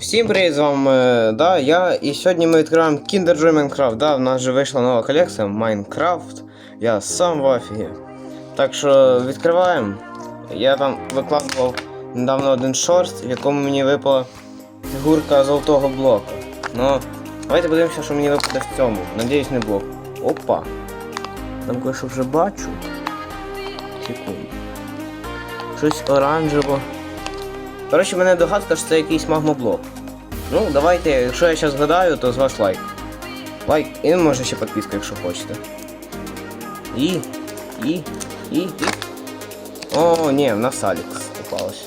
Всім привіт, з вами е, да, я. І сьогодні ми відкриваємо Kinder Joy Minecraft. Да, в нас вже вийшла нова колекція Minecraft. Я сам в афігі. Так що відкриваємо. Я там викладував недавно один шорт, в якому мені випала фігурка золотого блока. Ну, давайте подивимося, що мені випаде в цьому. Надіюсь, не блок. Опа. Там кое-що вже бачу. Секунду. Щось оранжево. Коротше, мене догадка, що це якийсь магмоблок. Ну, давайте, якщо я зараз згадаю, то з вас лайк. Лайк і може ще підписка, якщо хочете. І. І. І. І. О, ні, в нас Алікс попалась.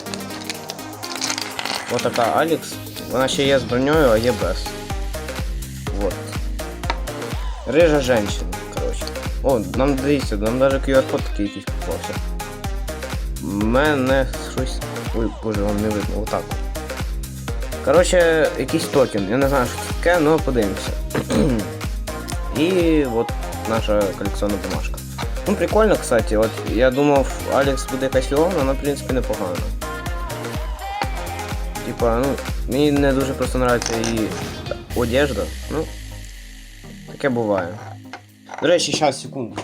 Ось така Алікс. Вона ще є з броньою, а є без. Вот. Рижа женщина, коротше. О, нам дивіться, нам навіть QR-код такий якийсь попався. Мене щось. Ой, боже, вам не видно, отак. Коротше, якийсь токен. Я не знаю, що це таке, але подивимося. І от наша колекційна бумажка. Ну, прикольно, кстати, от я думав, Алекс буде якась фіговна, вона, в принципі, непогана. Типа, ну, мені не дуже просто нравиться її одежда. Ну, таке буває. До речі, зараз, секунду.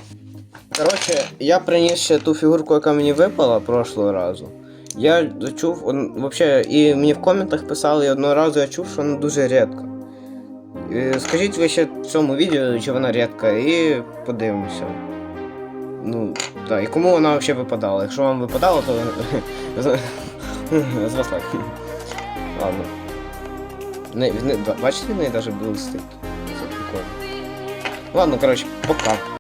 Коротше, я приніс ще ту фігурку, яка мені випала прошлого разу. Я чув, он, вообще, і мені в коментах писали, і одного разу я чув, що вона дуже рідка. Скажіть ви ще в цьому відео, чи вона рідка, і подивимося. Ну, так, і кому вона взагалі випадала. Якщо вам випадало, то з вас лайк. Ладно. Не, не, бачите, в неї навіть блистить. Ладно, коротше, пока.